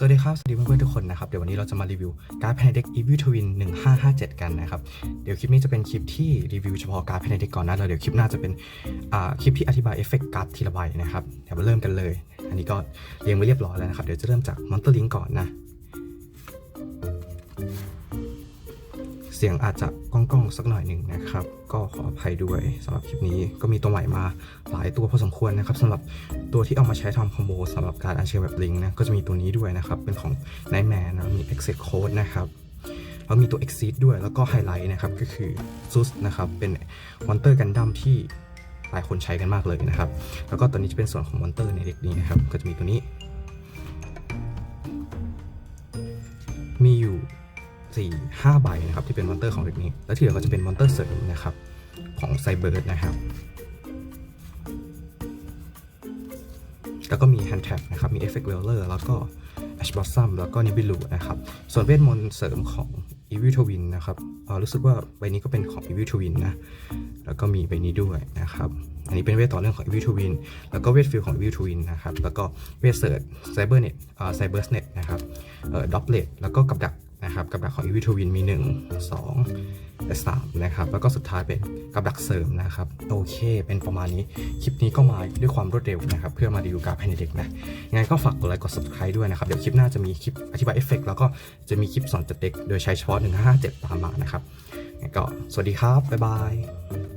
สวัสดีครับ สวัสดีเพื่อนๆทุกคนนะครับ เดี๋ยววันนี้เราจะมารีวิวการ์ดภายในเด็ก Evil Twin 1557 กันนะครับ เดี๋ยวคลิปนี้จะเป็นคลิปที่รีวิวเฉพาะการ์ดภายในเด็กก่อนนะแล้วเดี๋ยวคลิปหน้าจะเป็นอ่าคลิปที่อธิบายเอฟเฟกต์การ์ดทีละใบนะครับ เดี๋ยวมาเริ่มกันเลย อันนี้ก็เรียงไว้เรียบร้อยแล้วนะครับ เดี๋ยวจะเริ่มจากมอนเตอร์ลิงก่อนนะ เสียงอาจจะก้องๆสักหน่อยหนึ่งนะครับ ก็ขออภัยด้วยสำหรับคลิปนี้ก็มีตัวใหม่มาหลายตัวพอสมควรนะครับสำหรับตัวที่เอามาใช้ทำคอมโบสำหรับการอัญเชิญแบบลิงก์นะก็จะมีตัวนี้ด้วยนะครับ เป็นของ Nightmare นะมี Exit Code นะครับแล้วมีตัว Exit ด้วยแล้วก็ไฮไลท์นะครับก็คือ Sus นะครับเป็นมอนเตอร์กันดั้มที่หลายคนใช้กันมากเลยนะครับ แล้วก็ตัวนี้จะเป็นส่วนของมอนเตอร์ในเด็กนี้นะครับ ก็จะมีตัวนี้ มีอยู่ สี่ห้าใบนะครับที่เป็นมอนเตอร์ของเด็กนี้ แล้วที่เหลือก็จะเป็นมอนเตอร์เสริมนะครับของไซเบิร์ดนะครับ แล้วก็มีแฮนด์แท็บนะครับ มีเอฟเฟกต์เวลเลอร์แล้วก็แอชบอสซัมแล้วก็นิบิลูนะครับ ส่วนเวทมนต์เสริมของ e v i l Twin นะครับรู้สึกว่าใบนี้ก็เป็นของ e v i l Twin นะ แล้วก็มีใบนี้ด้วยนะครับ อันนี้เป็นเวทต่อเนื่องของ e v i l Twin แล้วก็เวทฟิลของ e v i l Twin นะครับ แล้วก็เวทเซิร์ชไซเบอร์เน็ตไซเบอร์เน็ตนะครับด็อปเลตแล้วก็กับดัก นะครับกับดักของ e v i l Twin มี 1 2และ3นะครับแล้วก็สุดท้ายเป็นกับดักเสริมนะครับโอเค เป็นประมาณนี้ คลิปนี้ก็มาด้วยความรวดเร็วนะครับ เพื่อมารีวิวการภายในเด็กนะยังไงก็ฝากกดไลค์กด subscribe ด้วยนะครับ เดี๋ยวคลิปหน้าจะมีคลิปอธิบายเอฟเฟกต์แล้วก็จะมีคลิปสอนจัดเด็ก โดยใช้เฉพาะ 1557 ตามมานะครับก็สวัสดีครับบ๊ายบาย